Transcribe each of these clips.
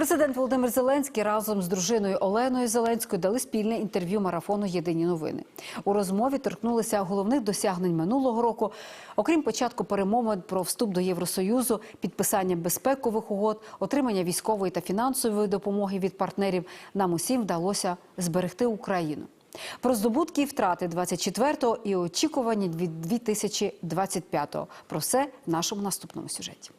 Президент Володимир Зеленський разом з дружиною Оленою Зеленською дали спільне інтерв'ю марафону Єдині новини. У розмові торкнулися головних досягнень минулого року. Окрім початку перемовин про вступ до Євросоюзу, підписання безпекових угод, отримання військової та фінансової допомоги від партнерів, нам усім вдалося зберегти Україну. Про здобутки і втрати 24-го і очікувані від 2025-го. Про все в нашому наступному сюжеті.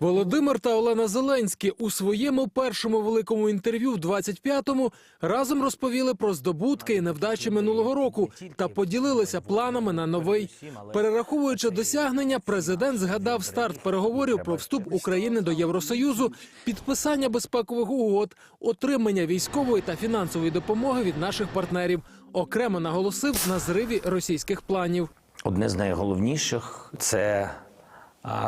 Володимир та Олена Зеленські у своєму першому великому інтерв'ю в 25-му разом розповіли про здобутки і невдачі минулого року та поділилися планами на новий. Перераховуючи досягнення, президент згадав старт переговорів про вступ України до Євросоюзу, підписання безпекових угод, отримання військової та фінансової допомоги від наших партнерів. Окремо наголосив на зриві російських планів. Одне з найголовніших це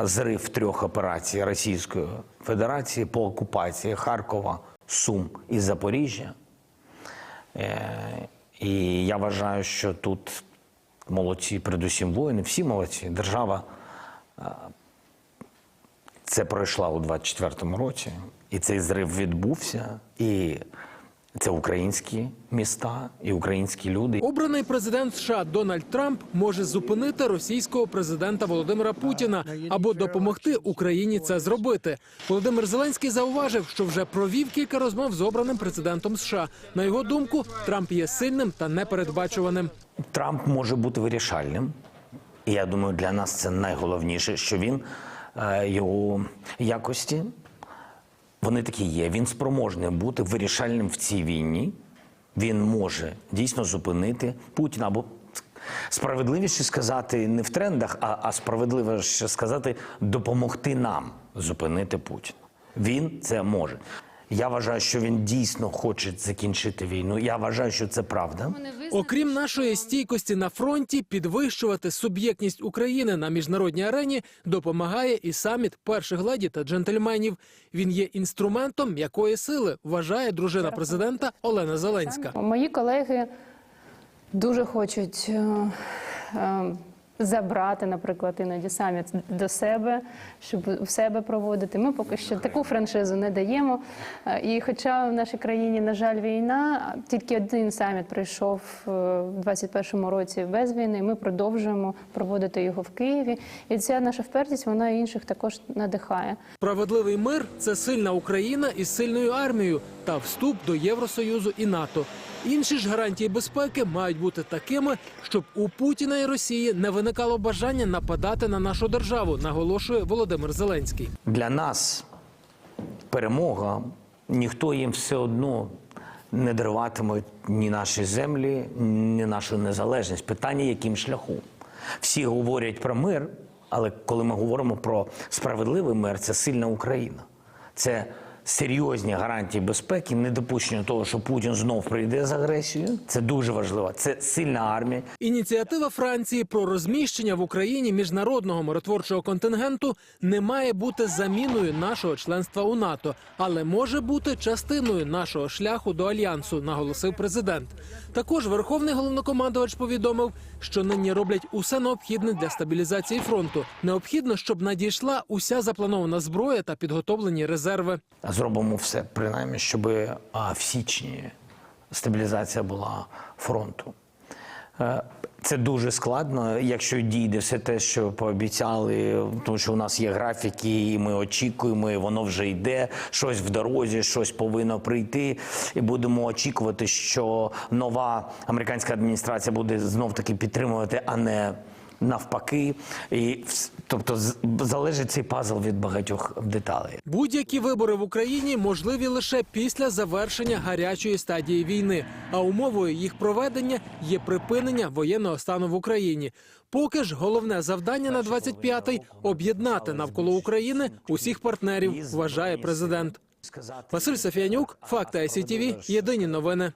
зрив трьох операцій Російської Федерації по окупації Харкова, Сум і Запоріжжя. Е, І я вважаю, що тут молодці, передусім воїни, всі молодці. Держава це пройшла у 24-му році, і цей зрив відбувся. І це українські міста і українські люди. Обраний президент США Дональд Трамп може зупинити російського президента Володимира Путіна або допомогти Україні це зробити. Володимир Зеленський зауважив, що вже провів кілька розмов з обраним президентом США. На його думку, Трамп є сильним та непередбачуваним. Трамп може бути вирішальним. І я думаю, для нас це найголовніше, що він е, його якості вони такі є. Він спроможний бути вирішальним в цій війні. Він може дійсно зупинити Путіна або справедливіше сказати не в трендах, а, а справедливіше сказати допомогти нам зупинити Путіна. Він це може. Я вважаю, що він дійсно хоче закінчити війну. Я вважаю, що це правда. Окрім нашої стійкості на фронті, підвищувати суб'єктність України на міжнародній арені допомагає і саміт перших леді та джентльменів. Він є інструментом м'якої сили, вважає дружина президента Олена Зеленська. Мої колеги дуже хочуть е, е, забрати, наприклад, іноді саміт до себе, щоб в себе проводити. Ми поки що таку франшизу не даємо. Е, І хоча в нашій країні, на жаль, війна, тільки один саміт пройшов е, в 21-му році без війни. Ми продовжуємо проводити його в Києві. І ця наша впертість вона інших також надихає. Справедливий мир це сильна Україна із сильною армією та вступ до Євросоюзу і НАТО. Інші ж гарантії безпеки мають бути такими, щоб у Путіна і Росії не виникало бажання нападати на нашу державу, наголошує Володимир Зеленський. Для нас перемога, ніхто їм все одно не даруватиме ні наші землі, ні нашу незалежність. Питання, яким шляхом. Всі говорять про мир, але коли ми говоримо про справедливий мир, це сильна Україна. Це серйозні гарантії безпеки, недопущення того, що Путін знов прийде з агресією. Це дуже важливо. Це сильна армія. Ініціатива Франції про розміщення в Україні міжнародного миротворчого контингенту не має бути заміною нашого членства у НАТО, але може бути частиною нашого шляху до альянсу, наголосив президент. Також верховний головнокомандувач повідомив, що нині роблять усе необхідне для стабілізації фронту. Необхідно, щоб надійшла уся запланована зброя та підготовлені резерви. Зробимо все, принаймні, щоб в січні стабілізація була фронту. Е, Це дуже складно, якщо дійде все те, що пообіцяли, тому що у нас є графіки, і ми очікуємо, і воно вже йде. Щось в дорозі, щось повинно прийти. І будемо очікувати, що нова американська адміністрація буде знов таки підтримувати, а не навпаки. І тобто залежить цей пазл від багатьох деталей. Будь-які вибори в Україні можливі лише після завершення гарячої стадії війни. А умовою їх проведення є припинення воєнного стану в Україні. Поки ж головне завдання на 25-й – об'єднати навколо України усіх партнерів, вважає президент. Василь Сафіянюк, Факти ICTV, Єдині новини.